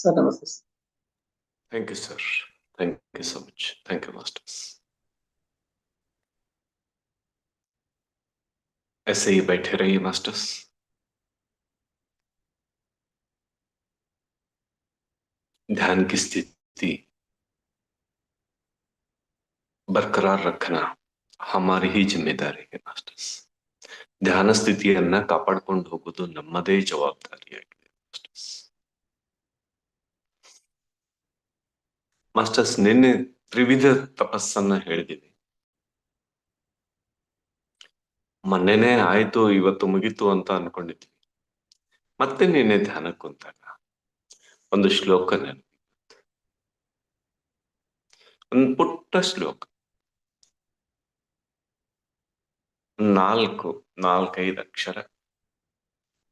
Sir ನಮಸ್ತೆ sir Thank you, sir. Thank you so much. Thank you, masters. ऐसे ही बैठे रहिए मास्टर्स ध्यान की स्थिति बरकरार रखना हमारी ही जिम्मेदारी है ಮಾಸ್ಟರ್ಸ್ ಧ್ಯಾನ ಸ್ಥಿತಿಯನ್ನ ಕಾಪಾಡ್ಕೊಂಡು ಹೋಗೋದು ನಮ್ಮದೇ ಜವಾಬ್ದಾರಿಯಾಗಿದೆ ಮಾಸ್ಟರ್ಸ್ ನಿನ್ನೆ ತ್ರಿವಿಧ ತಪಸ್ಸನ್ನ ಹೇಳಿದೀವಿ ಮೊನ್ನೆನೆ ಆಯ್ತು, ಇವತ್ತು ಮುಗಿತು ಅಂತ ಅನ್ಕೊಂಡಿದ್ವಿ ಮತ್ತೆ ನಿನ್ನೆ ಧ್ಯಾನಕ್ಕೆ ಕುಂತಾಗ ಒಂದು ಶ್ಲೋಕ ನೆನಪು. ಒಂದು ಪುಟ್ಟ ಶ್ಲೋಕ. ನಾಲ್ಕು, ನಾಲ್ಕೈದು ಅಕ್ಷರ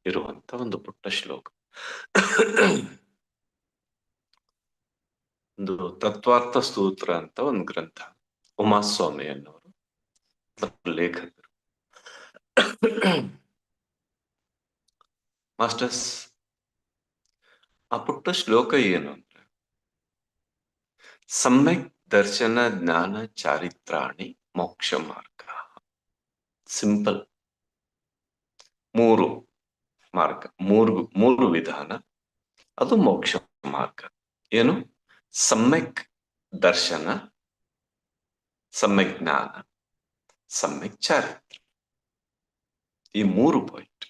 ಇರುವಂತ ಒಂದು ಪುಟ್ಟ ಶ್ಲೋಕ. ಒಂದು ತತ್ವಾರ್ಥ ಸೂತ್ರ ಅಂತ ಒಂದು ಗ್ರಂಥ. ಉಮಾಸ್ವಾಮಿ ಅನ್ನೋರು ಲೇಖಕರು. ಮಾಸ್ಟರ್ಸ್, ಆ ಪುಟ್ಟ ಶ್ಲೋಕ ಏನು ಅಂದ್ರೆ, ಸಮ್ಯಕ್ ದರ್ಶನ ಜ್ಞಾನ ಚಾರಿತ್ರಾಣಿ ಮೋಕ್ಷ ಮಾರ್ಗ. ಸಿಂಪಲ್ ಮೂರು ಮಾರ್ಗ, ಮೂರು ಮೂರು ವಿಧಾನ. ಅದು ಮೋಕ್ಷ ಮಾರ್ಗ. ಏನು? ಸಮ್ಯಕ್ ದರ್ಶನ, ಸಮ್ಯಕ್ ಜ್ಞಾನ, ಸಮ್ಯಕ್ ಚಾರಿತ್ರ. ಈ ಮೂರು ಪಾಯಿಂಟ್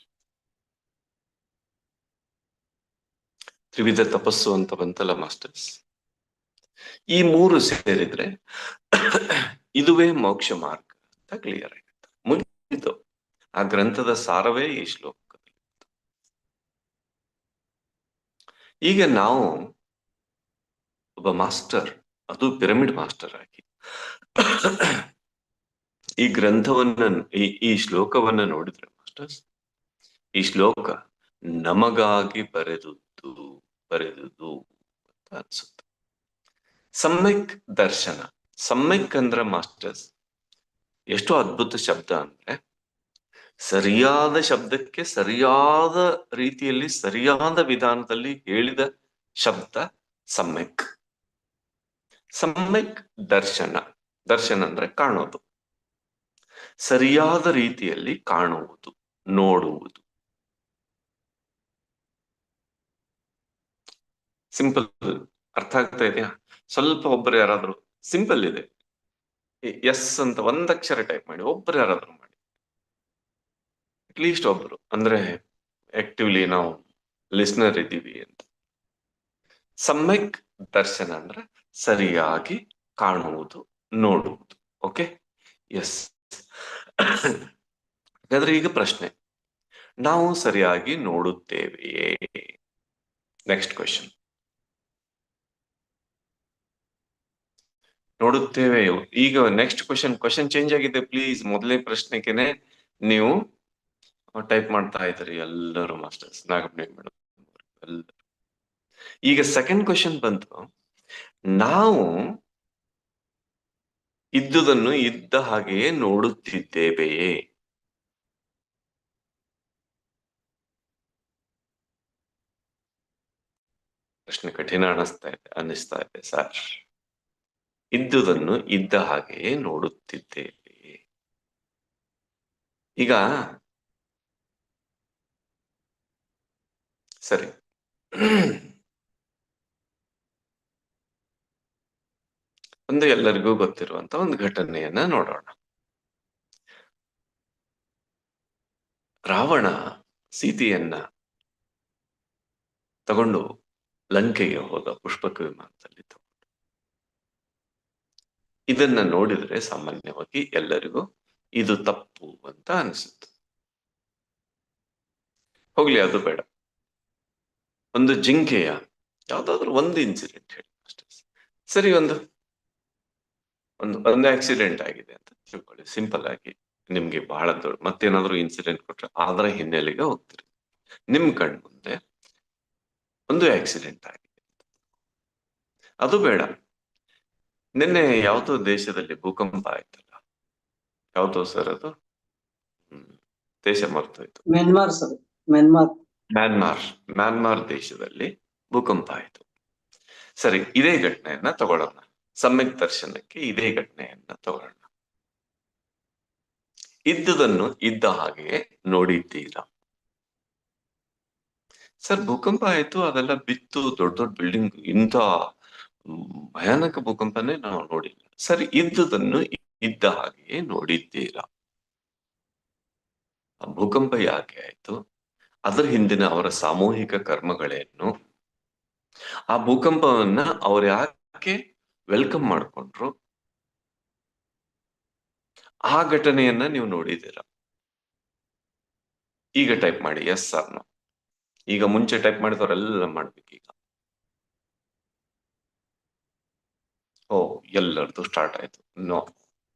ತ್ರಿವಿಧ ತಪಸ್ಸು ಅಂತ ಬಂತಲ್ಲ, ಮಾಸ್ಟರ್ಸ್? ಈ ಮೂರು ಸೇರಿದ್ರೆ ಇದುವೇ ಮೋಕ್ಷ ಮಾರ್ಗ ಅಂತ ಕ್ಲಿಯರ್ ಆಗುತ್ತೆ ಮುಗಿದು ಆ ಗ್ರಂಥದ ಸಾರವೇ ಈ ಶ್ಲೋಕದಲ್ಲಿ. ಈಗ ನಾವು ಒಬ್ಬ ಮಾಸ್ಟರ್, ಅದು ಪಿರಮಿಡ್ ಮಾಸ್ಟರ್ ಆಗಿ. ಈ ಗ್ರಂಥವನ್ನ, ಈ ಈ ಶ್ಲೋಕವನ್ನ ನೋಡಿದ್ರೆ ಮಾಸ್ಟರ್ಸ್, ಈ ಶ್ಲೋಕ ನಮಗಾಗಿ ಬರೆದುದು ಬರೆದುದು ಅಂತ ಅನ್ಸುತ್ತೆ. ಸಮ್ಯಕ್ ದರ್ಶನ, ಸಮ್ಯಕ್ ಅಂದ್ರ ಮಾಸ್ಟರ್ಸ್, ಎಷ್ಟು ಅದ್ಭುತ ಶಬ್ದ ಅಂದ್ರೆ, ಸರಿಯಾದ ಶಬ್ದಕ್ಕೆ ಸರಿಯಾದ ರೀತಿಯಲ್ಲಿ, ಸರಿಯಾದ ವಿಧಾನದಲ್ಲಿ ಹೇಳಿದ ಶಬ್ದ ಸಮ್ಯಕ್. ಸಮ್ಯಕ್ ದರ್ಶನ ದರ್ಶನ ಅಂದ್ರೆ ಕಾಣೋದು. ಸರಿಯಾದ ರೀತಿಯಲ್ಲಿ ಕಾಣುವುದು, ನೋಡುವುದು. ಸಿಂಪಲ್ ಅರ್ಥ ಆಗ್ತಾ ಇದೆಯಾ? ಸ್ವಲ್ಪ ಒಬ್ಬರು ಯಾರಾದ್ರೂ ಸಿಂಪಲ್ ಇದೆ. ಎಸ್ ಅಂತ ಒಂದಕ್ಷರ ಟೈಪ್ ಮಾಡಿ ಒಬ್ಬರು ಯಾರಾದ್ರೂ ಮಾಡಿ. ಅಟ್ಲೀಸ್ಟ್ ಒಬ್ರು, ಅಂದ್ರೆ ಆಕ್ಟಿವ್ಲಿ ನಾವು ಲಿಸ್ನರ್ ಇದ್ದೀವಿ ಅಂತ. ಸಮ್ಯಕ್ ದರ್ಶನ ಅಂದ್ರೆ ಸರಿಯಾಗಿ ಕಾಣುವುದು, ನೋಡುವುದು. ಓಕೆ ಎಸ್ ಹಾಗಾದ್ರೆ ಈಗ ಪ್ರಶ್ನೆ. ನಾವು ಸರಿಯಾಗಿ ನೋಡುತ್ತೇವೆಯೇ? ನೆಕ್ಸ್ಟ್ ಕ್ವಶನ್ ನೋಡುತ್ತೇವೆ ಈಗ ನೆಕ್ಸ್ಟ್ ಕ್ವಶನ್ ಕ್ವಶನ್ ಚೇಂಜ್ ಆಗಿದೆ ಪ್ಲೀಸ್ ಮೊದಲೇ ಪ್ರಶ್ನೆಗೆನೆ ನೀವು ಟೈಪ್ ಮಾಡ್ತಾ ಇದ್ರಿ ಎಲ್ಲರೂ ಮಾಸ್ಟರ್ಸ್ ನಾಗಪ್ಪ ಮೇಡಮ್ ಈಗ ಸೆಕೆಂಡ್ ಕ್ವಶನ್ ಬಂತು. ನಾವು ಇದ್ದುದನ್ನು ಇದ್ದ ಹಾಗೆಯೇ ನೋಡುತ್ತಿದ್ದೇವೆಯೇ ಪ್ರಶ್ನೆ ಕಠಿಣ ಅನಿಸ್ತಾ ಇದೆ, ಅನ್ನಿಸ್ತಾ ಇದೆ ಸರ್. ಇದ್ದುದನ್ನು ಇದ್ದ ಹಾಗೆಯೇ ನೋಡುತ್ತಿದ್ದೇವೆ. ಈಗ ಸರಿ. ಒಂದು ಎಲ್ಲರಿಗೂ ಗೊತ್ತಿರುವಂತ ಒಂದು ಘಟನೆಯನ್ನ ನೋಡೋಣ. ರಾವಣ ಸೀತೆಯನ್ನ ತಗೊಂಡು ಲಂಕೆಗೆ ಹೋದ ಪುಷ್ಪಕ ವಿಮಾನದಲ್ಲಿ ತಗೊಂಡು. ಇದನ್ನ ನೋಡಿದ್ರೆ ಸಾಮಾನ್ಯವಾಗಿ ಎಲ್ಲರಿಗೂ ಇದು ತಪ್ಪು ಅಂತ ಅನಿಸುತ್ತೆ. ಹೋಗ್ಲಿ, ಅದು ಬೇಡ. ಒಂದು ಜಿಂಕೆಯ ಯಾವ್ದಾದ್ರು ಒಂದು ಇನ್ಸಿಡೆಂಟ್ ಹೇಳಿ ಅಷ್ಟೇ. ಸರಿ, ಒಂದು ಒಂದು ಒಂದು ಆಕ್ಸಿಡೆಂಟ್ ಆಗಿದೆ ಅಂತ ತಿಳ್ಕೊಳ್ಳಿ. ಸಿಂಪಲ್ ಆಗಿ ನಿಮ್ಗೆ ಬಹಳ ದೊಡ್ಡ ಮತ್ತೇನಾದ್ರೂ ಇನ್ಸಿಡೆಂಟ್ ಕೊಟ್ರೆ ಅದರ ಹಿನ್ನೆಲೆಗೆ ಹೋಗ್ತೀರಿ. ನಿಮ್ ಕಣ್ ಮುಂದೆ ಒಂದು ಆಕ್ಸಿಡೆಂಟ್ ಆಗಿದೆ. ಅದು ಬೇಡ. ನಿನ್ನೆ ಯಾವ್ದೋ ದೇಶದಲ್ಲಿ ಭೂಕಂಪ ಆಯ್ತಲ್ಲ. ಯಾವ್ದೋ ಸರ್ ಅದು? ಹ್ಮ್ ದೇಶ ಮರ್ತೋಯ್ತು. Myanmar sir Myanmar Myanmar Myanmar ದೇಶದಲ್ಲಿ ಭೂಕಂಪ ಆಯ್ತು. ಸರಿ ಇದೇ ಘಟನೆಯನ್ನ ತಗೊಳ್ಳೋಣ. ಸಮ್ಯಕ್ ದರ್ಶನಕ್ಕೆ ಇದೇ ಘಟನೆಯನ್ನ ತಗೊಳ್ಳೋಣ. ಇದ್ದುದನ್ನು ಇದ್ದ ಹಾಗೆ ನೋಡಿದ್ದೀರಾ? ಸರ್, ಭೂಕಂಪ ಆಯ್ತು, ಅದೆಲ್ಲ ಬಿತ್ತು, ದೊಡ್ಡ ದೊಡ್ಡ ಬಿಲ್ಡಿಂಗ್, ಇಂಥ ಭಯಾನಕ ಭೂಕಂಪನೇ ನಾವು ನೋಡಿಲ್ಲ. ಸರ್, ಇದ್ದುದನ್ನು ಇದ್ದ ಹಾಗೆ ನೋಡಿದ್ದೀರಾ? ಭೂಕಂಪ ಯಾಕೆ ಆಯ್ತು? ಅದರ ಹಿಂದಿನ ಅವರ ಸಾಮೂಹಿಕ ಕರ್ಮಗಳೇನು? ಆ ಭೂಕಂಪವನ್ನ ಅವ್ರ ಯಾಕೆ ವೆಲ್ಕಮ್ ಮಾಡ್ಕೊಂಡ್ರು. ಆ ಘಟನೆಯನ್ನ ನೀವು ನೋಡಿದ್ದೀರಾ? ಈಗ ಟೈಪ್ ಮಾಡಿ, ಎಸ್ ಸರ್ ನೋ. ಈಗ ಮುಂಚೆ ಟೈಪ್ ಮಾಡಿದವರೆಲ್ಲ ಮಾಡ್ಬೇಕು ಈಗ ಓ ಎಲ್ಲರದು ಸ್ಟಾರ್ಟ್ ಆಯ್ತು. ನೋ.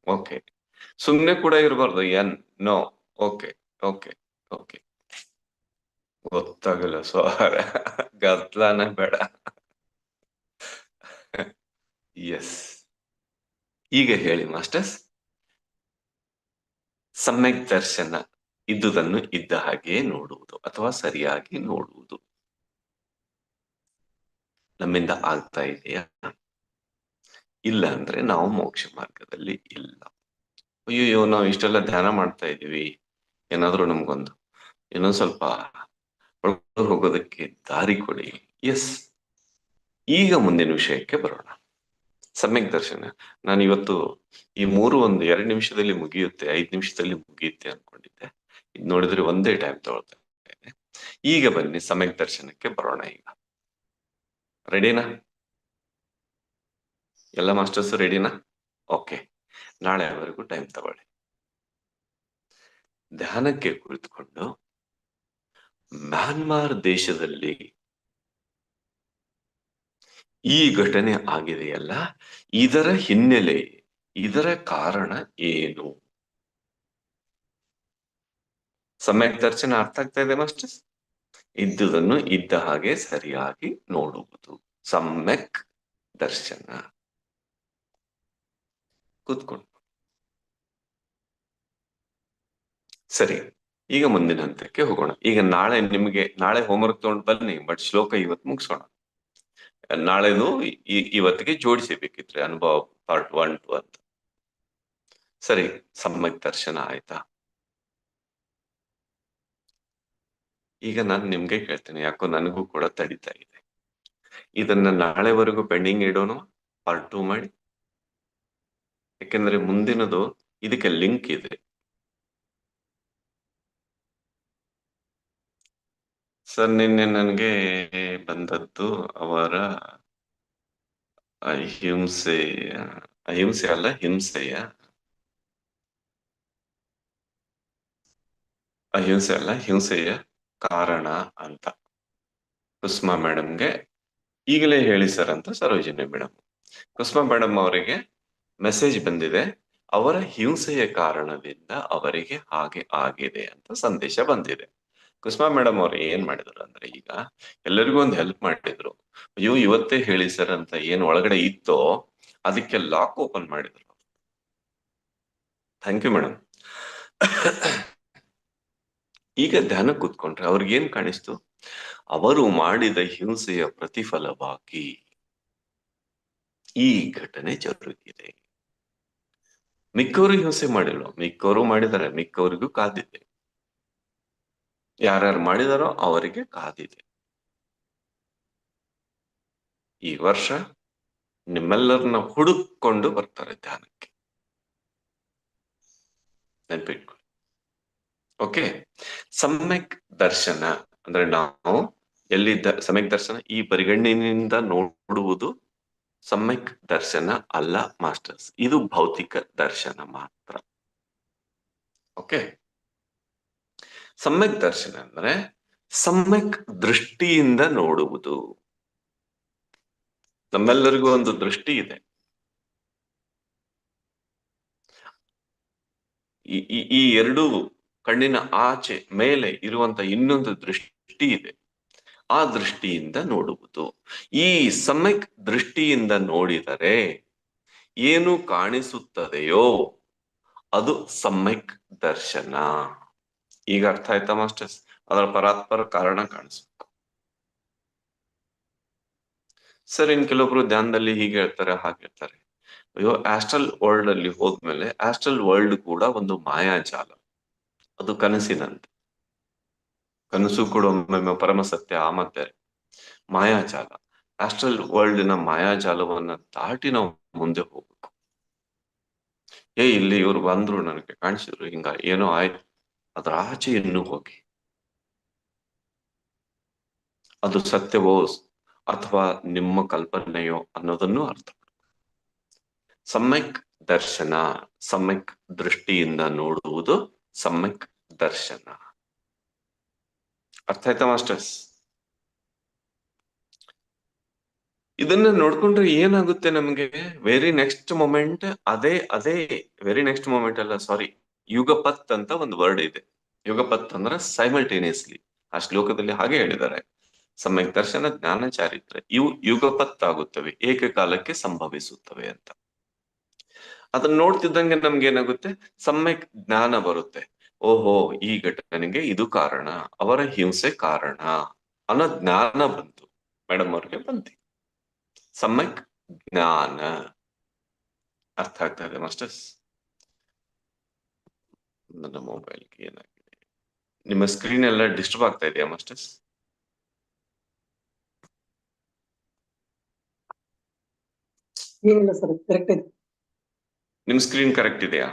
ಓಕೆ. ಸುಮ್ನೆ ಕೂಡ ಇರಬಾರ್ದು, ಎನ್, ನೋ. Okay okay okay. ಗೊತ್ತಾಗಲ್ಲ ಸೋಹಾರ ಗತ್ಲಾನ ಬೇಡ. ಎಸ್ ಈಗ ಹೇಳಿ ಮಾಸ್ಟರ್ಸ್. ಸಮ್ಯಕ್ ದರ್ಶನ ಇದ್ದುದನ್ನು ಇದ್ದ ಹಾಗೆ ನೋಡುವುದು ಅಥವಾ ಸರಿಯಾಗಿ ನೋಡುವುದು. ನಮ್ಮಿಂದ ಆಗ್ತಾ ಇದೆಯಾ? ಇಲ್ಲ ಅಂದ್ರೆ ನಾವು ಮೋಕ್ಷ ಮಾರ್ಗದಲ್ಲಿ ಇಲ್ಲ. ಅಯ್ಯೋ ನಾವು ಇಷ್ಟೆಲ್ಲ ಧ್ಯಾನ ಮಾಡ್ತಾ ಇದೀವಿ ಏನಾದ್ರೂ ನಮ್ಗೊಂದು ಏನೋ ಸ್ವಲ್ಪ ಹೋಗೋದಕ್ಕೆ ದಾರಿ ಕೊಡಿ. ಎಸ್ ಈಗ ಮುಂದಿನ ವಿಷಯಕ್ಕೆ ಬರೋಣ. ಸಮ್ಯಕ್ ದರ್ಶನ. ನಾನು ಇವತ್ತು ಈ ಮೂರು ಒಂದು ಎರಡು ನಿಮಿಷದಲ್ಲಿ ಮುಗಿಯುತ್ತೆ, ಐದು ನಿಮಿಷದಲ್ಲಿ ಮುಗಿಯುತ್ತೆ ಅನ್ಕೊಂಡಿದ್ದೆ. ಇದು ನೋಡಿದ್ರೆ ಒಂದೇ ಟೈಮ್ ತಗೊಳ್ತಾ ಈಗ ಬನ್ನಿ, ಸಮ್ಯಕ್ ದರ್ಶನಕ್ಕೆ ಬರೋಣ ಈಗ. ರೆಡಿನಾ ಎಲ್ಲ ಮಾಸ್ಟರ್ಸ್ ರೆಡಿನಾ ಓಕೆ ನಾಳೆವರೆಗೂ ಟೈಮ್ ತಗೊಳ್ಳಿ. ಧ್ಯಾನಕ್ಕೆ ಕುಳಿತುಕೊಂಡು ಮ್ಯಾನ್ಮಾರ್ ದೇಶದಲ್ಲಿ ಈ ಘಟನೆ ಆಗಿದೆಯಲ್ಲ? ಇದರ ಹಿನ್ನೆಲೆ, ಇದರ ಕಾರಣ ಏನು? ಸಮ್ಯಕ್ ದರ್ಶನ ಅರ್ಥ ಆಗ್ತಾ ಇದೆ ಮಾಸ್ಟರ್ಸ್ ಇದ್ದುದನ್ನು ಇದ್ದ ಹಾಗೆ ಸರಿಯಾಗಿ ನೋಡುವುದು. ಸಮ್ಯಕ್ ದರ್ಶನ. ಕೂತ್ಕೊಂಡು. ಸರಿ, ಈಗ ಮುಂದಿನ ಹಂತಕ್ಕೆ ಹೋಗೋಣ. ಈಗ ನಾಳೆ ನಿಮಗೆ, ನಾಳೆ ಹೋಮ್ವರ್ಕ್ ತಗೊಂಡು ಬನ್ನಿ ಬಟ್ ಶ್ಲೋಕ ಇವತ್ತು ಮುಗಿಸೋಣ. ನಾಳೆದು ಈ- ಇವತ್ತಿಗೆ ಜೋಡಿಸಿ ಬೇಕಿದ್ರೆ ಅನುಭವ ಪಾರ್ಟ್ ಒನ್ ಟು ಅಂತ ಸರಿ, ಸಮ್ಯಕ್ ದರ್ಶನ ಆಯ್ತಾ? ಈಗ ನಾನು ನಿಮ್ಗೆ ಕೇಳ್ತೇನೆ ಯಾಕೋ ನನಗೂ ಕೂಡ ತಡಿತಾ ಇದೆ. ಇದನ್ನ ನಾಳೆವರೆಗೂ ಪೆಂಡಿಂಗ್ ಇಡೋಣ ಪಾರ್ಟ್ ಟು ಮಾಡಿ. ಯಾಕೆಂದ್ರೆ ಮುಂದಿನದು ಇದಕ್ಕೆ ಲಿಂಕ್ ಇದೆ. ಸರ್, ನಿನ್ನೆ ನನಗೆ ಬಂದದ್ದು ಅವರ ಅಹಿಂಸೆ ಅಹಿಂಸೆ ಅಲ್ಲ, ಹಿಂಸೆಯ. ಅಹಿಂಸೆ ಅಲ್ಲ, ಹಿಂಸೆಯ ಕಾರಣ ಅಂತ. ಕುಸ್ಮಾ ಮೇಡಮ್ಗೆ ಈಗಲೇ ಹೇಳಿ ಸರ್ ಅಂತ ಸರೋಜಿನಿ ಮೇಡಮ್. ಕುಸ್ಮಾ ಮೇಡಮ್ ಅವರಿಗೆ ಮೆಸೇಜ್ ಬಂದಿದೆ, ಅವರ ಹಿಂಸೆಯ ಕಾರಣದಿಂದ ಅವರಿಗೆ ಹಾಗೆ ಆಗಿದೆ ಅಂತ ಸಂದೇಶ ಬಂದಿದೆ. ಕುಸುಮಾ ಮೇಡಮ್ ಅವ್ರು ಏನ್ ಮಾಡಿದ್ರು ಅಂದ್ರೆ ಈಗ ಎಲ್ಲರಿಗೂ ಒಂದು ಹೆಲ್ಪ್ ಮಾಡಿದ್ರು. ಅಯ್ಯೋ, ಇವತ್ತೇ ಹೇಳಿ ಸರ್ ಅಂತ ಏನ್ ಒಳಗಡೆ ಇತ್ತೋ ಅದಕ್ಕೆ ಲಾಕ್ ಓಪನ್ ಮಾಡಿದ್ರು. ಥ್ಯಾಂಕ್ ಯು ಮೇಡಮ್ ಈಗ ಧ್ಯಾನ ಕೂತ್ಕೊಂಡ್ರೆ ಅವ್ರಿಗೇನ್ ಕಾಣಿಸ್ತು? ಅವರು ಮಾಡಿದ ಹಿಂಸೆಯ ಪ್ರತಿಫಲವಾಗಿ ಈ ಘಟನೆ ಜರುಗಿದೆ. ಮಿಕ್ಕವರು ಹಿಂಸೆ ಮಾಡಿಲ್ಲ ಮಿಕ್ಕವರು ಮಾಡಿದ್ದಾರೆ, ಮಿಕ್ಕವರಿಗೂ ಕಾದಿದೆ. ಯಾರ್ಯಾರು ಮಾಡಿದಾರೋ ಅವರಿಗೆ ಕಾದಿದೆ. ಈ ವರ್ಷ ನಿಮ್ಮೆಲ್ಲರನ್ನ ಹುಡುಕೊಂಡು ಬರ್ತಾರೆ ಧ್ಯಾನಕ್ಕೆ. ನೆನ್ಪಿಟ್ಕೊಳ್ಳಿ ಓಕೆ? ಸಮ್ಯಕ್ ದರ್ಶನ ಅಂದ್ರೆ ನಾವು ಎಲ್ಲಿ ಸಮ್ಯಕ್ ದರ್ಶನ ಈ ಪರಿಗಣನೆಯಿಂದ ನೋಡುವುದು ಸಮ್ಯಕ್ ದರ್ಶನ ಅಲ್ಲ ಮಾಸ್ಟರ್ಸ್. ಇದು ಭೌತಿಕ ದರ್ಶನ ಮಾತ್ರ. ಓಕೆ? ಸಮ್ಯಕ್ ದರ್ಶನ ಅಂದ್ರೆ ಸಮ್ಯಕ್ ದೃಷ್ಟಿಯಿಂದ ನೋಡುವುದು. ನಮ್ಮೆಲ್ಲರಿಗೂ ಒಂದು ದೃಷ್ಟಿ ಇದೆ. ಈ ಎರಡು ಕಣ್ಣಿನ ಆಚೆ ಮೇಲೆ ಇರುವಂತ ಇನ್ನೊಂದು ದೃಷ್ಟಿ ಇದೆ. ಆ ದೃಷ್ಟಿಯಿಂದ ನೋಡುವುದು. ಈ ಸಮ್ಯಕ್ ದೃಷ್ಟಿಯಿಂದ ನೋಡಿದರೆ ಏನು ಕಾಣಿಸುತ್ತದೆಯೋ ಅದು ಸಮ್ಯಕ್ ದರ್ಶನ. ಈಗ ಅರ್ಥ ಆಯ್ತಾ ಮಾಸ್ಟರ್ಸ್? ಅದರ ಪರಾತ್ಪರ ಕಾರಣ ಕಾಣಿಸ್ಬೇಕು ಸರ್ ಇನ್ ಕೆಲವೊಬ್ರು ಧ್ಯಾನದಲ್ಲಿ ಹೀಗೆ ಹೇಳ್ತಾರೆ, ಹಾಗೆ ಹೇಳ್ತಾರೆ. ಅಯ್ಯೋ, ಆಸ್ಟ್ರಲ್ ವರ್ಲ್ಡ್ ಅಲ್ಲಿ ಹೋದ್ಮೇಲೆ ಆಸ್ಟ್ರಲ್ ವರ್ಲ್ಡ್ ಕೂಡ ಒಂದು ಮಾಯಾಜಾಲ. ಅದು ಕನಸಿನಂತೆ. ಕನಸು ಕೂಡ ಒಮ್ಮೊಮ್ಮೆ ಪರಮ ಸತ್ಯ ಆ ಮತ್ತೆ. ಮಾಯಾಜಾಲ. ಆಸ್ಟ್ರಲ್ ವರ್ಲ್ಡ್ನ ಮಾಯಾಜಾಲವನ್ನ ದಾಟಿ ನಾವು ಮುಂದೆ ಹೋಗ್ಬೇಕು. ಏ, ಇಲ್ಲಿ ಇವ್ರು ಬಂದ್ರು ನನಗೆ, ಕಾಣಿಸಿದ್ರು, ಹಿಂಗ ಏನೋ ಆಯ್ತು. ಅದ್ರ ಆಚೆಯನ್ನು ಹೋಗಿ. ಅದು ಸತ್ಯವೋ ಅಥವಾ ನಿಮ್ಮ ಕಲ್ಪನೆಯೋ ಅನ್ನೋದನ್ನು ಅರ್ಥ ಸಮ್ಯಕ್ ದರ್ಶನ, ಸಮ್ಯಕ್ ದೃಷ್ಟಿಯಿಂದ ನೋಡುವುದು ಸಮ್ಯಕ್ ದರ್ಶನ. ಅರ್ಥ ಆಯ್ತಾ ಮಾಸ್ಟರ್ಸ್? ಇದನ್ನ ನೋಡ್ಕೊಂಡ್ರೆ ಏನಾಗುತ್ತೆ ನಮ್ಗೆ? ವೆರಿ ನೆಕ್ಸ್ಟ್ ಮೊಮೆಂಟ್ ಅದೇ ಅದೇ ವೆರಿ ನೆಕ್ಸ್ಟ್ ಮೊಮೆಂಟ್ ಅಲ್ಲ ಸಾರಿ ಯುಗಪತ್ ಅಂತ ಒಂದು ವರ್ಡ್ ಇದೆ. ಯುಗಪತ್ ಅಂದ್ರೆ ಸೈಮಲ್ಟೇನಿಯಸ್ಲಿ ಆ ಶ್ಲೋಕದಲ್ಲಿ ಹಾಗೆ ಹೇಳಿದ್ದಾರೆ. ಸಮಯಕ್ ದರ್ಶನ, ಜ್ಞಾನ ಚಾರಿತ್ರೆ ಇವು ಯುಗಪತ್ ಆಗುತ್ತವೆ, ಏಕಕಾಲಕ್ಕೆ ಸಂಭವಿಸುತ್ತವೆ ಅಂತ. ಅದನ್ನ ನೋಡ್ತಿದ್ದಂಗೆ ನಮ್ಗೆ ಏನಾಗುತ್ತೆ? ಸಮ್ಯಕ್ ಜ್ಞಾನ ಬರುತ್ತೆ. ಓಹೋ, ಈ ಘಟನೆಗೆ ಇದು ಕಾರಣ, ಅವರ ಹಿಂಸೆ ಕಾರಣ ಅನ್ನೋ ಜ್ಞಾನ ಬಂತು. ಮೇಡಮ್ ಅವ್ರಿಗೆ ಬಂತು. ಸಮ್ಯಕ್ ಜ್ಞಾನ. ಅರ್ಥ ಆಗ್ತಾ ಇದೆ ಮಾಸ್ಟರ್ಸ್? ನನ್ನ ಮೊಬೈಲ್ಗೆ ಏನಾಗಿದೆ? ನಿಮ್ಮ ಸ್ಕ್ರೀನ್ ಎಲ್ಲ ಡಿಸ್ಟರ್ಬ್ ಆಗ್ತಾ ಇದೆಯಾ ಮಾಸ್ಟರ್ಸ್ ಏನಿಲ್ಲ ಸರ್ ಕರೆಕ್ಟ್ ಇದೆ. ನಿಮ್ ಸ್ಕ್ರೀನ್ ಕರೆಕ್ಟ್ ಇದೆಯಾ?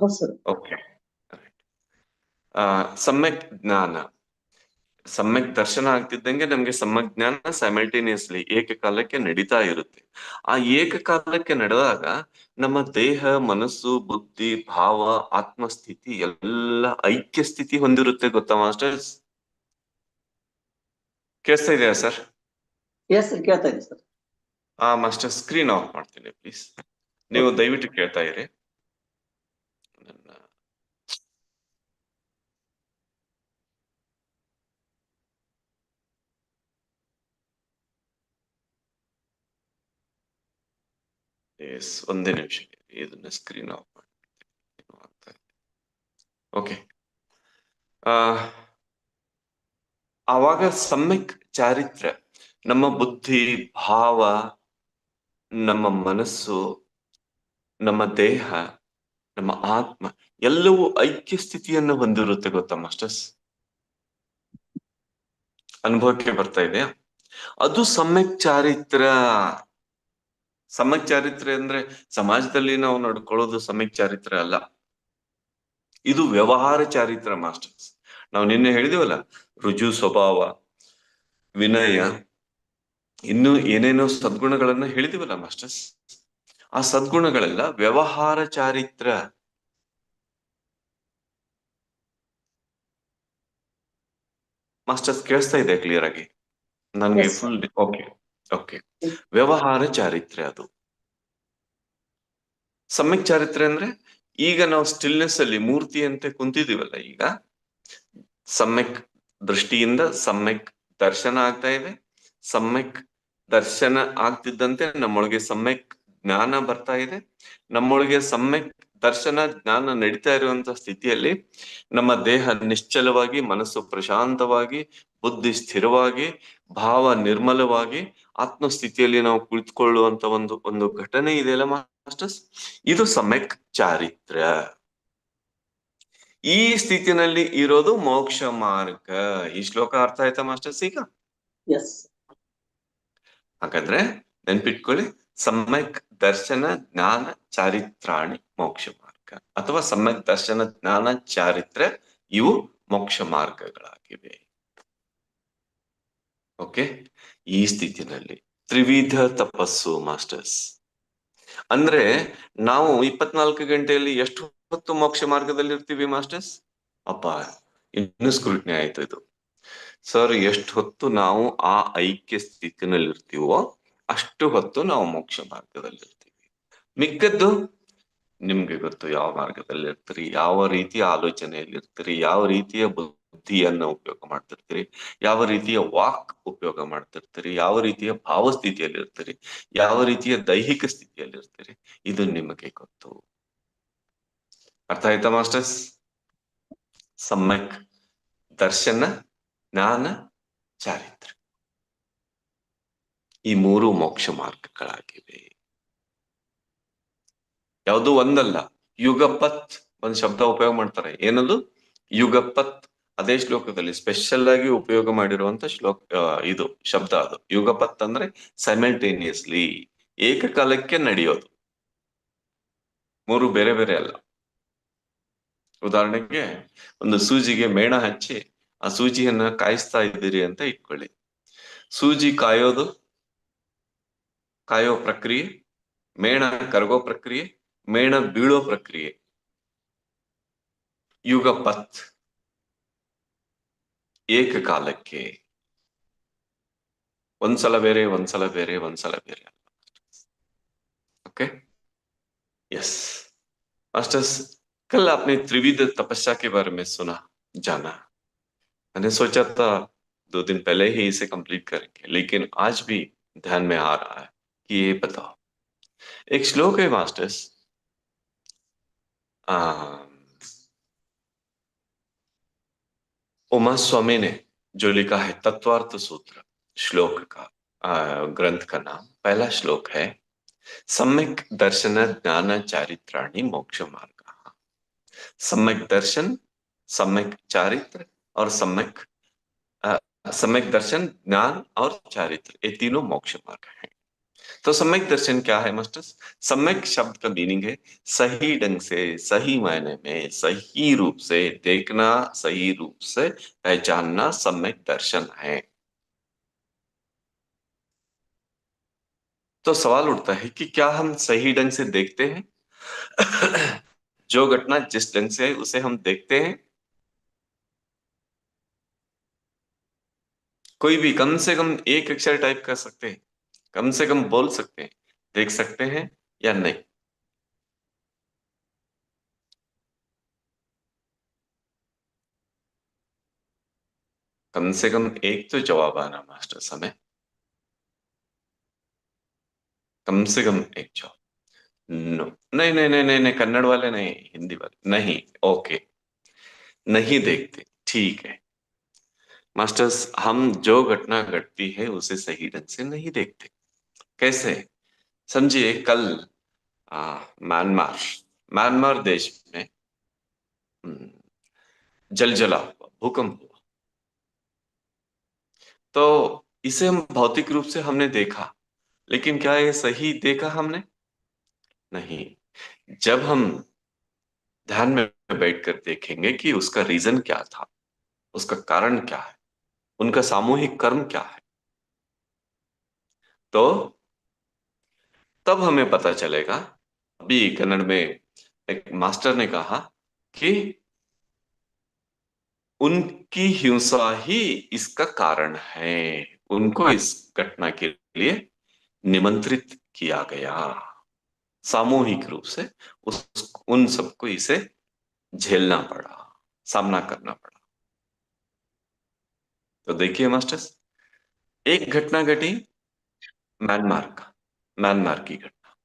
ಹೌದು ಸರ್. ಓಕೆ ಸಮ್ಯಕ್ ಜ್ಞಾನ. ಸಮ್ಯಕ್ ದರ್ಶನ ಆಗ್ತಿದ್ದಂಗೆ ನಮ್ಗೆ ಸಮ್ಯಕ್ ಜ್ಞಾನ ಸೈಮಲ್ಟೇನಿಯಸ್ಲಿ ಏಕಕಾಲಕ್ಕೆ ನಡೀತಾ ಇರುತ್ತೆ. ಆ ಏಕಕಾಲಕ್ಕೆ ನಡೆದಾಗ ನಮ್ಮ ದೇಹ ಮನಸ್ಸು ಬುದ್ಧಿ ಭಾವ ಆತ್ಮಸ್ಥಿತಿ ಎಲ್ಲ ಐಕ್ಯ ಸ್ಥಿತಿ ಹೊಂದಿರುತ್ತೆ ಗೊತ್ತಾ ಮಾಸ್ಟರ್ಸ್ ಕೇಳಿಸ್ತಾ ಇದೆಯಾ ಸರ್? ಎಸ್ ಕೇಳ್ತಾ ಇದೆ ಸರ್ ಆ ಮಾಸ್ಟರ್ ಸ್ಕ್ರೀನ್ ಆಫ್ ಮಾಡ್ತೀನಿ ಪ್ಲೀಸ್ ನೀವು ದಯವಿಟ್ಟು ಕೇಳ್ತಾ ಇರಿ. ಎಸ್ ಒಂದೇ ನಿಮಿಷ ಇದನ್ನ ಸ್ಕ್ರೀನ್ ಆಫ್ ಮಾಡಿ ಓಕೆ ಆವಾಗ ಸಮ್ಯಕ್ ಚಾರಿತ್ರ ನಮ್ಮ ಬುದ್ಧಿ, ಭಾವ, ನಮ್ಮ ಮನಸ್ಸು, ನಮ್ಮ ದೇಹ, ನಮ್ಮ ಆತ್ಮ ಎಲ್ಲವೂ ಐಕ್ಯ ಸ್ಥಿತಿಯನ್ನು ಹೊಂದಿರುತ್ತೆ ಗೊತ್ತಾ ಮಾಸ್ಟರ್ಸ್? ಅನುಭವಕ್ಕೆ ಬರ್ತಾ ಇದೆಯಾ? ಅದು ಸಮ್ಯಕ್ ಚಾರಿತ್ರ್ಯ. ಸಮ್ಯಕ್ ಚಾರಿತ್ರ್ಯ ಅಂದ್ರೆ ಸಮಾಜದಲ್ಲಿ ನಾವು ನಡ್ಕೊಳ್ಳೋದು ಸಮ್ಯಕ್ ಚಾರಿತ್ರ್ಯ ಅಲ್ಲ. ಇದು ವ್ಯವಹಾರ ಚಾರಿತ್ರ್ಯ ಮಾಸ್ಟರ್ಸ್. ನಾವು ನಿನ್ನೆ ಹೇಳಿದಿವಲ್ಲ ರುಜು ಸ್ವಭಾವ ವಿನಯ ಇನ್ನು ಏನೇನೋ ಸದ್ಗುಣಗಳನ್ನ ಹೇಳಿದಿವಲ್ಲ ಮಾಸ್ಟರ್ಸ್? ಆ ಸದ್ಗುಣಗಳೆಲ್ಲ ವ್ಯವಹಾರ ಚಾರಿತ್ರ. ಮಾಸ್ಟರ್ಸ್ ಕೇಳಿಸ್ತಾ ಇದೆ ಕ್ಲಿಯರ್ ಆಗಿ? ನನ್ಗೆ ಫುಲ್ ಓಕೆ ಓಕೆ ವ್ಯವಹಾರ ಚಾರಿತ್ರೆ ಅದು. ಸಮ್ಯಕ್ ಚಾರಿತ್ರೆ ಅಂದ್ರೆ ಈಗ ನಾವು ಸ್ಟಿಲ್ನೆಸ್ ಅಲ್ಲಿ ಮೂರ್ತಿಯಂತೆ ಕುಂತಿದೀವಲ್ಲ ಈಗ. ಸಮ್ಯಕ್ ದೃಷ್ಟಿಯಿಂದ ಸಮ್ಯಕ್ ದರ್ಶನ ಆಗ್ತಾ ಇದೆ. ಸಮ್ಯಕ್ ದರ್ಶನ ಆಗ್ತಿದ್ದಂತೆ ನಮ್ಮೊಳಗೆ ಸಮ್ಯಕ್ ಜ್ಞಾನ ಬರ್ತಾ ಇದೆ. ನಮ್ಮೊಳಗೆ ಸಮ್ಯಕ್ ದರ್ಶನ ಜ್ಞಾನ ನಡೀತಾ ಇರುವಂತ ಸ್ಥಿತಿಯಲ್ಲಿ ನಮ್ಮ ದೇಹ ನಿಶ್ಚಲವಾಗಿ, ಮನಸ್ಸು ಪ್ರಶಾಂತವಾಗಿ ಬುದ್ಧಿ ಸ್ಥಿರವಾಗಿ ಭಾವ ನಿರ್ಮಲವಾಗಿ ಆತ್ಮಸ್ಥಿತಿಯಲ್ಲಿ ನಾವು ಕುಳಿತುಕೊಳ್ಳುವಂತ ಒಂದು ಒಂದು ಘಟನೆ ಇದೆಯಲ್ಲ ಮಾಸ್ಟರ್ಸ್? ಇದು ಸಮ್ಯಕ್ ಚಾರಿತ್ರ್ಯ ಈ ಸ್ಥಿತಿನಲ್ಲಿ ಇರೋದು ಮೋಕ್ಷ ಮಾರ್ಗ. ಈ ಶ್ಲೋಕ ಅರ್ಥ ಆಯ್ತಾ ಮಾಸ್ಟರ್ಸ್ ಈಗ? ಎಸ್ ಹಾಗಾದ್ರೆ ನೆನ್ಪಿಟ್ಕೊಳ್ಳಿ. ಸಮ್ಯಕ್ ದರ್ಶನ ಜ್ಞಾನ ಚಾರಿತ್ರಾಣಿ ಮೋಕ್ಷ ಮಾರ್ಗ. ಅಥವಾ ಸಮ್ಯಕ್ ದರ್ಶನ ಜ್ಞಾನ ಚಾರಿತ್ರ್ಯ ಇವು ಮೋಕ್ಷ ಮಾರ್ಗಗಳಾಗಿವೆ. ಓಕೆ? ಈ ಸ್ಥಿತಿನಲ್ಲಿ ತ್ರಿವಿಧ ತಪಸ್ಸು, ಮಾಸ್ಟರ್ಸ್. ಅಂದ್ರೆ ನಾವು ಇಪ್ಪತ್ನಾಲ್ಕು ಗಂಟೆಯಲ್ಲಿ ಎಷ್ಟು ಹೊತ್ತು ಮೋಕ್ಷ ಮಾರ್ಗದಲ್ಲಿ ಇರ್ತೀವಿ ಮಾಸ್ಟರ್ಸ್? ಅಪ್ಪ, ಇನ್ನು ಸ್ಕ್ರೂಟ್ನಿ ಆಯ್ತು ಇದು. ಸರ್, ಎಷ್ಟು ಹೊತ್ತು ನಾವು ಆ ಐಕ್ಯ ಸ್ಥಿತಿನಲ್ಲಿ ಇರ್ತೀವೋ ಅಷ್ಟು ಹೊತ್ತು ನಾವು ಮೋಕ್ಷ ಮಾರ್ಗದಲ್ಲಿ ಇರ್ತೀವಿ ಮಿಕ್ಕದ್ದು? ನಿಮ್ಗೆ ಗೊತ್ತು, ಯಾವ ಮಾರ್ಗದಲ್ಲಿ ಇರ್ತೀರಿ ಯಾವ ರೀತಿಯ ಆಲೋಚನೆಯಲ್ಲಿ ಇರ್ತೀರಿ ಯಾವ ರೀತಿಯ ಬುದ್ಧಿಯನ್ನ ಉಪಯೋಗ ಮಾಡ್ತಿರ್ತೀರಿ, ಯಾವ ರೀತಿಯ ವಾಕ್ ಉಪಯೋಗ ಮಾಡ್ತಿರ್ತೀರಿ, ಯಾವ ರೀತಿಯ ಭಾವಸ್ಥಿತಿಯಲ್ಲಿ ಇರ್ತೀರಿ, ಯಾವ ರೀತಿಯ ದೈಹಿಕ ಸ್ಥಿತಿಯಲ್ಲಿ ಇರ್ತೀರಿ, ಇದು ನಿಮಗೆ ಗೊತ್ತು. ಅರ್ಥ ಆಯ್ತಾ ಮಾಸ್ಟರ್ಸ್? ಸಮ್ಯಕ್ ದರ್ಶನ, ಜ್ಞಾನ ಚಾರಿತ್ರ ಈ ಮೂರು ಮೋಕ್ಷ ಮಾರ್ಗಗಳಾಗಿವೆ. ಯಾವುದು ಒಂದಲ್ಲ, ಯುಗಪತ್ ಒಂದು ಶಬ್ದ ಉಪಯೋಗ ಮಾಡ್ತಾರೆ. ಏನದು? ಯುಗಪತ್ ಅದೇ ಶ್ಲೋಕದಲ್ಲಿ ಸ್ಪೆಷಲ್ ಆಗಿ ಉಪಯೋಗ ಮಾಡಿರುವಂತ ಶ್ಲೋಕ ಇದು ಶಬ್ದ ಅದು. ಯುಗಪತ್ ಅಂದ್ರೆ ಸೈಮಲ್ಟೇನಿಯಸ್ಲಿ ಏಕಕಾಲಕ್ಕೆ ನಡೆಯೋದು. ಮೂರು ಬೇರೆ ಬೇರೆ ಅಲ್ಲ. ಉದಾಹರಣೆಗೆ ಒಂದು ಸೂಜಿಗೆ ಮೇಣ ಹಚ್ಚಿ ಆ ಸೂಜಿಯನ್ನ ಕಾಯಿಸ್ತಾ ಇದ್ದೀರಿ ಅಂತ ಇಟ್ಕೊಳ್ಳಿ. ಸೂಜಿ ಕಾಯೋದು, ಕಾಯೋ ಪ್ರಕ್ರಿಯೆ, ಮೇಣ ಕರಗೋ ಪ್ರಕ್ರಿಯೆ, ಮೇಣ ಬೀಳೋ ಪ್ರಕ್ರಿಯೆ. ಯುಗಪತ್. ಏಕಕಾಲಕ್ಕೆ ಒಂದ್ಸಲ ಬೇರೆ ಒಂದ್ಸಲ ಬೇರೆ ಒಂದ್ಸಲ ಬೇರೆ ओके यस मास्टर्स कल आपने त्रिविध तपस्या के बारे में सुना जाना मैंने सोचा था दो दिन पहले ही इसे कंप्लीट करेंगे लेकिन आज भी ध्यान में आ रहा है कि ये बताओ एक श्लोक है मास्टर्स आ, उमा स्वामी ने जो लिखा है तत्वार्थ सूत्र, श्लोक का ग्रंथ का नाम, पहला श्लोक है, सम्यक दर्शन ज्ञान चारित्राणी मोक्ष मार्ग। सम्यक दर्शन, सम्यक चारित्र और सम्यक सम्यक दर्शन, ज्ञान और चारित्र, ये तीनों मोक्ष मार्ग हैं। तो सम्यक दर्शन क्या है मास्टर्स सम्यक शब्द का मीनिंग है, सही ढंग से, सही मायने में, सही रूप से देखना, सही रूप से पहचानना सम्यक दर्शन है। तो सवाल उठता है कि क्या हम सही ढंग से देखते हैं? जो घटना जिस ढंग से है उसे हम देखते हैं? कोई भी कम से कम एक अक्षर टाइप कर सकते हैं। कम से कम बोल सकते हैं, देख सकते हैं या नहीं। कम से कम एक तो जवाब आना मास्टर समय। कम से कम एक जवाब। नो, नहीं नहीं नहीं नहीं नहीं, कन्नड़ वाले नहीं, हिंदी वाले, नहीं, ओके। नहीं देखते, ठीक है। मास्टर्स, हम जो घटना घटती है, उसे सही ढंग से नहीं देखते। कैसे? समझिए कल म्यांमार म्यांमार देश में हम्म, जलजला हुआ भूकंप हुआ। तो इसे हम भौतिक रूप से हमने देखा लेकिन क्या ये सही देखा हमने? नहीं। जब हम ध्यान में बैठकर देखेंगे कि उसका रीजन क्या था उसका कारण क्या है उनका सामूहिक कर्म क्या है तो तब हमें पता चलेगा। अभी कन्नड़ में एक मास्टर ने कहा कि उनकी हिंसा ही इसका कारण है। उनको इस घटना के लिए निमंत्रित किया गया। सामूहिक रूप से उस, उन सबको इसे झेलना पड़ा, सामना करना पड़ा। तो देखिए मास्टर्स, एक घटना घटी म्यांमार का। म्यांमार की घटना।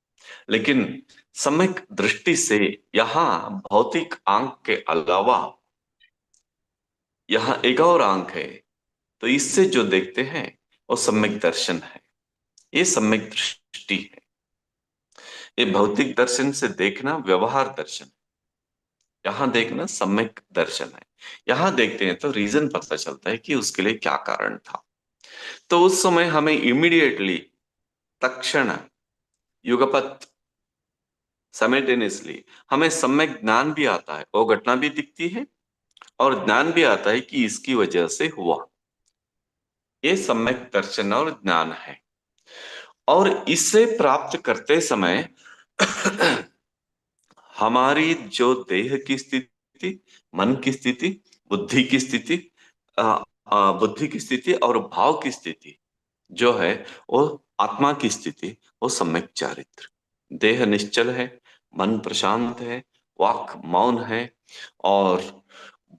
लेकिन सम्यक दृष्टि से यहाँ भौतिक आंक के अलावा यहाँ एक और आंक है। तो इससे जो देखते हैं, वो सम्यक दर्शन है। ये सम्यक दृष्टि है। ये भौतिक दर्शन से देखना व्यवहार दर्शन है। यहाँ देखना सम्यक दर्शन है। यहाँ देखते हैं तो रीजन पता चलता है कि उसके लिए क्या कारण था। तो उस समय हमें इमीडिएटली तक्षण युगपत साइमल्टेनियसली हमें सम्यक ज्ञान भी आता है वो घटना भी दिखती है, और ज्ञान भी आता है कि इसकी वजह से हुआ। ये सम्यक दर्शन और ज्ञान है। और इसे प्राप्त करते समय हमारी जो देह की स्थिति, मन की स्थिति, बुद्धि की स्थिति बुद्धि की स्थिति और भाव की स्थिति जो है, वो आत्मा की स्थिति वो सम्यक चारित्र। देह निश्चल है, मन प्रशांत है, वाक मौन है और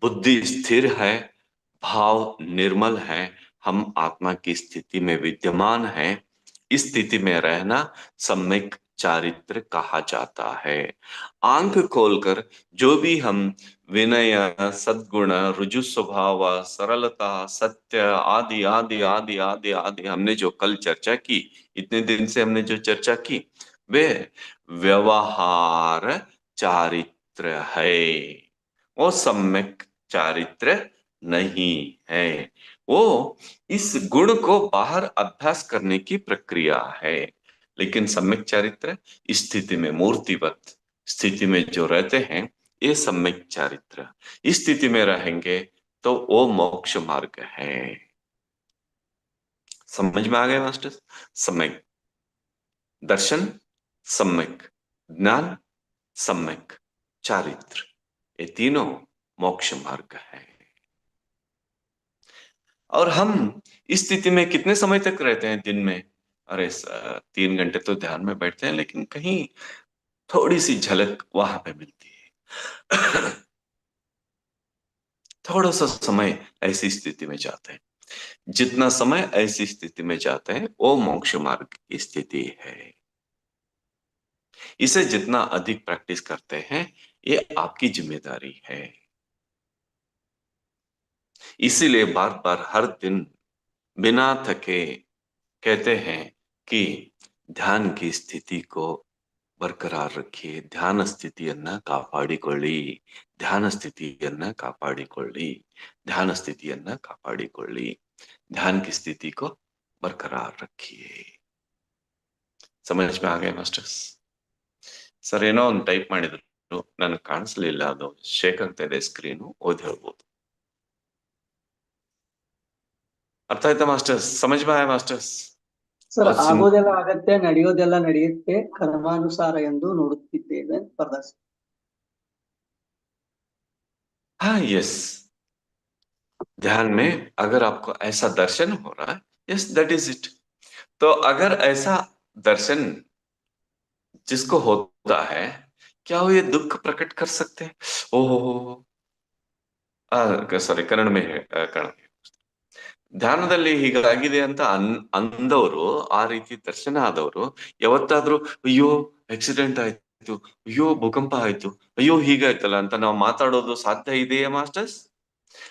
बुद्धि स्थिर है, भाव निर्मल है, हम आत्मा की स्थिति में विद्यमान है। इस स्थिति में रहना सम्यक चारित्र कहा जाता है। आँख खोलकर जो भी हम विनय, सद्गुण, रुजु स्वभाव, सरलता, सत्य आदि आदि आदि आदि आदि हमने जो कल चर्चा की, इतने दिन से हमने जो चर्चा की, वे व्यवहार चारित्र है। वो सम्यक चारित्र नहीं है। वो इस गुण को बाहर अभ्यास करने की प्रक्रिया है। लेकिन सम्यक चारित्र स्थिति में मूर्तिवत स्थिति में जो रहते हैं, ये सम्यक चारित्र। स्थिति में रहेंगे तो वो मोक्ष मार्ग है। समझ में आ गए मास्टर सम्यक। दर्शन सम्यक। ज्ञान सम्यक। चारित्र। ये तीनों मोक्ष मार्ग है। और हम इस स्थिति में कितने समय तक रहते हैं दिन में? अरे तीन घंटे तो ध्यान में बैठते हैं, लेकिन कहीं थोड़ी सी झलक वहाँ पे मिलती है। थोड़ा सा समय ऐसी स्थिति में जाते हैं। जितना समय ऐसी स्थिति में जाते हैं, वो मोक्ष मार्ग की स्थिति है। इसे जितना अधिक प्रैक्टिस करते हैं, ये आपकी ज़िम्मेदारी है। इसीलिए बार बार हर दिन बिना थके कहते हैं कि ಧ್ಯಾನ್ ಕಿ ಸ್ಥಿತಿ ಕೋ ಬರ್ಕರಾರ್ ರಕ್ಕಿ ಧ್ಯಾನ ಸ್ಥಿತಿಯನ್ನ ಕಾಪಾಡಿಕೊಳ್ಳಿ, ಧ್ಯಾನ ಸ್ಥಿತಿಯನ್ನ ಕಾಪಾಡಿಕೊಳ್ಳಿ, ಧ್ಯಾನ ಸ್ಥಿತಿಯನ್ನ ಕಾಪಾಡಿಕೊಳ್ಳಿ ಧ್ಯಾನ की स्थिति को बरकरार रखिए ಸಮಜ್ ಆಗೇ ಮಾಸ್ಟರ್ಸ್. ಸರ್, ಏನೋ ಒಂದು ಟೈಪ್ ಮಾಡಿದ್ರು. ನನಗೆ ಕಾಣಿಸ್ಲಿಲ್ಲ. ಅದು ಶೇಕ್ ಅಂತ ಇದೆ ಸ್ಕ್ರೀನು ಓದಿ ಹೇಳ್ಬೋದು. ಅರ್ಥ ಆಯ್ತಾ ಮಾಸ್ಟರ್ಸ್? ಸಮಜ್ ಮಾಸ್ಟರ್ಸ್. ಆಗೋದೆಲ್ಲ ಆಗತ್ತೆ ನಡೆಯೋದೆಲ್ಲ ನಡೆಯುತ್ತೆ ಕರ್ಮಾನುಸಾರ ಎಂದು ನೋಡುತ್ತಿದ್ದೇವೆ ಪ್ರದರ್ಶ हाँ यस ध्यान में अगर आपको ऐसा दर्शन हो रहा है यस दैट इज़ इट तो अगर ऐसा दर्शन जिसको होता है क्या वो ये दुख प्रकट कर सकते हैं ओहो सॉरी करण में है कर्ण ಧ್ಯಾನದಲ್ಲಿ ಹೀಗಾಗಿದೆ ಅಂತ ಅನ್, ಅಂದವರು, ಆ ರೀತಿ ದರ್ಶನ ಆದವರು, ಯಾವತ್ತಾದ್ರೂ, ಅಯ್ಯೋ ಆಕ್ಸಿಡೆಂಟ್ ಆಯ್ತು, ಅಯ್ಯೋ, ಭೂಕಂಪ ಆಯ್ತು, ಅಯ್ಯೋ ಹೀಗಾಯ್ತಲ್ಲ ಅಂತ ನಾವು ಮಾತಾಡೋದು ಸಾಧ್ಯ ಇದೆಯಾ, ಮಾಸ್ಟರ್ಸ್?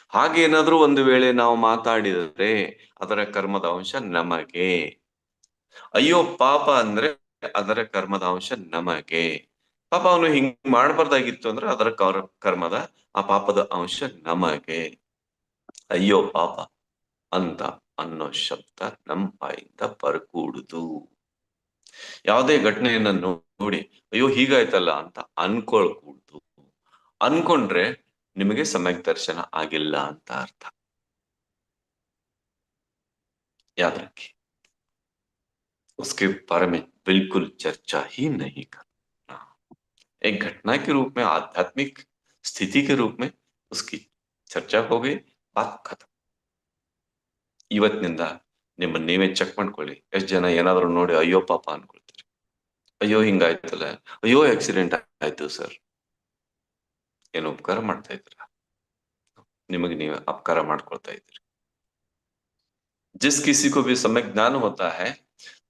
ಹಾಗೇನಾದ್ರೂ ಒಂದು ವೇಳೆ ನಾವು ಮಾತಾಡಿದರೆ, ಅದರ ಕರ್ಮದ ಅಂಶ ನಮಗೆ. ಅಯ್ಯೋ, ಪಾಪ ಅಂದ್ರೆ ಅದರ ಕರ್ಮದ ಅಂಶ ನಮಗೆ. ಪಾಪ ಅವನು ಹಿಂಗ್ ಮಾಡಬಾರ್ದಾಗಿತ್ತು ಅಂದ್ರೆ ಅದರ ಕರ್- ಕರ್ಮದ, ಆ ಪಾಪದ ಅಂಶ ನಮಗೆ. ಅಯ್ಯೋ, ಪಾಪ. ಅಂತ ಅನ್ನೋ ಶಬ್ದ ನಮ್ಮ ಬಾಯಿಂದ ಬರಕೂಡುದು ಯಾವುದೇ ಘಟನೆಯನ್ನ ನೋಡಿ ಅಯ್ಯೋ ಹೀಗಾಯ್ತಲ್ಲ ಅಂತ ಅನ್ಕೊಳ್ಕೂಡ್ದು ಅನ್ಕೊಂಡ್ರೆ ನಿಮಗೆ ಸಮಯಕ್ಕೆ ದರ್ಶನ ಆಗಿಲ್ಲ ಅಂತ ಅರ್ಥ याद रखिए उसके बारे में बिल्कुल चर्चा ही नहीं करना एक घटना के रूप में आध्यात्मिक स्थिति के रूप में उसकी ಚರ್ಚಾ हो गई बात खत्म ಇವತ್ತಿನಿಂದ ನಿಮ್ಮನ್ನ ನೀವೇ ಚೆಕ್ ಮಾಡ್ಕೊಳ್ಳಿ ಎಷ್ಟು ಜನ ಏನಾದ್ರು ನೋಡಿ ಅಯ್ಯೋ ಪಾಪ ಅನ್ಕೊಳ್ತೀರಿ ಅಯ್ಯೋ ಹಿಂಗಾಯ್ತಲ್ಲ ಅಯ್ಯೋ ಆಕ್ಸಿಡೆಂಟ್ ಆಯ್ತು ಸರ್ ಏನು ಉಪಕಾರ ಮಾಡ್ತಾ ಇದ್ದೀರಾ ನಿಮಗೆ ನೀವು ಅಪಕಾರ ಮಾಡ್ಕೊಳ್ತಾ ಇದ್ದೀರಿ जिस किसी को भी सम्यक ज्ञान होता है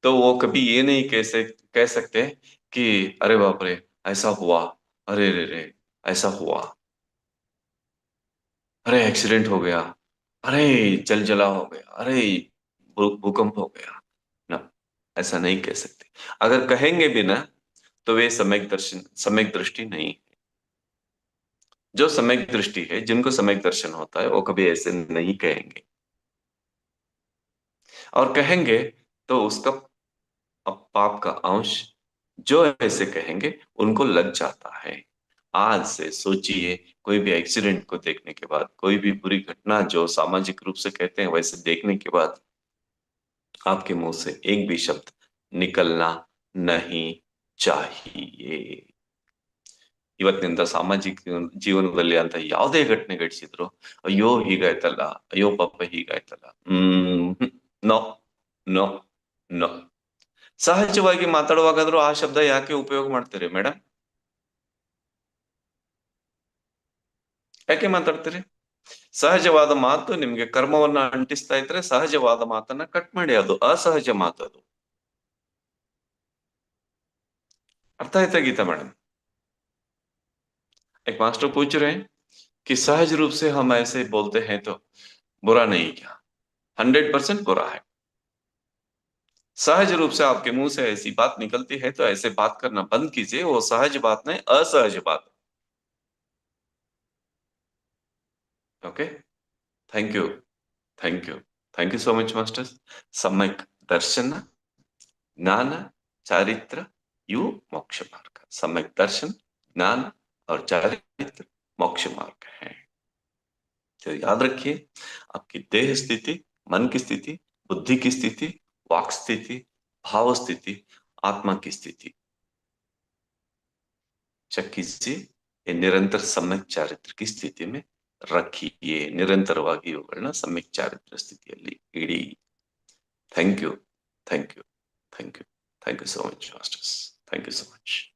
तो वो कभी ये नहीं कह सक कह सकते कि अरे बाप रे ऐसा हुआ अरे रे रे ऐसा हुआ अरे एक्सीडेंट हो गया अरे, जलजला हो गया। अरे भूकंप हो गया। ना, ऐसा नहीं कह सकते। अगर कहेंगे भी ना तो वे सम्यक दर्शन सम्यक दृष्टि नहीं है। जो सम्यक दृष्टि है, जिनको सम्यक दर्शन होता है, वो कभी ऐसे नहीं कहेंगे। और कहेंगे तो उसका पाप का अंश, जो ऐसे कहेंगे, उनको लग जाता है। आज से सोचिए कोई भी एक्सीडेंट को देखने के बाद कोई भी बुरी घटना जो सामाजिक रूप से कहते हैं वैसे देखने के बाद आपके मुंह से एक भी शब्द निकलना नहीं चाहिए ಇವತ್ತಿನಿಂದ ಸಾಮಾಜಿಕ ಜೀವನದಲ್ಲಿ ಅಂತ ಯಾವುದೇ ಘಟನೆ ಘಟಿಸಿದ್ರು ಅಯ್ಯೋ ಹೀಗಾಯ್ತಲ್ಲ ಅಯ್ಯೋ ಪಾಪ ಹೀಗಾಯ್ತಲ್ಲ ಹ್ಮ್ ನೋ ನೋ ನೋ ಸಹಜವಾಗಿ ಮಾತಾಡುವಾಗಾದ್ರೂ ಆ ಶಬ್ದ ಯಾಕೆ ಉಪಯೋಗ ಮಾಡ್ತೀರಿ ಮೇಡಮ್ ಯಾಕೆ ಮಾತಾಡ್ತೀರಿ ಸಹಜವಾದ ಮಾತು ನಿಮ್ಗೆ ಕರ್ಮವನ್ನ ಅಂಟಿಸ್ತಾ ಇದ್ರೆ ಸಹಜವಾದ ಮಾತನ್ನ ಕಟ್ ಮಾಡಿ ಅದು ಅಸಹಜ ಮಾತು ಅದು अर्थ आया था गीता मैडम एक मास्टर पूछ रहे हैं कि सहज रूप से हम ऐसे बोलते हैं तो बुरा नहीं क्या हंड्रेड परसेंट बुरा है सहज रूप से आपके मुंह से ऐसी बात निकलती है तो ऐसे बात करना बंद कीजिए वो सहज बात नहीं असहज बात Okay? Thank you. Thank you. Thank you so much, Masters. Samyak Darshana, gnana Charitra, yu Moksha Marga. Samyak Darshan, gnana aur charitra moksha marga hai तो याद रखिए आपकी देह स्थिति मन की स्थिति बुद्धि की स्थिति वाक स्थिति भाव स्थिति आत्मा की स्थिति चेक कीजिए ये निरंतर समय चारित्र की स्थिति में ರಖಿಯೇ ನಿರಂತರವಾಗಿ ಇವುಗಳನ್ನ ಸಮ್ಯಕ್ ಚಾರಿತ್ರ ಸ್ಥಿತಿಯಲ್ಲಿ ಇಡಿ. Thank you thank you thank you thank you so much masters thank you so much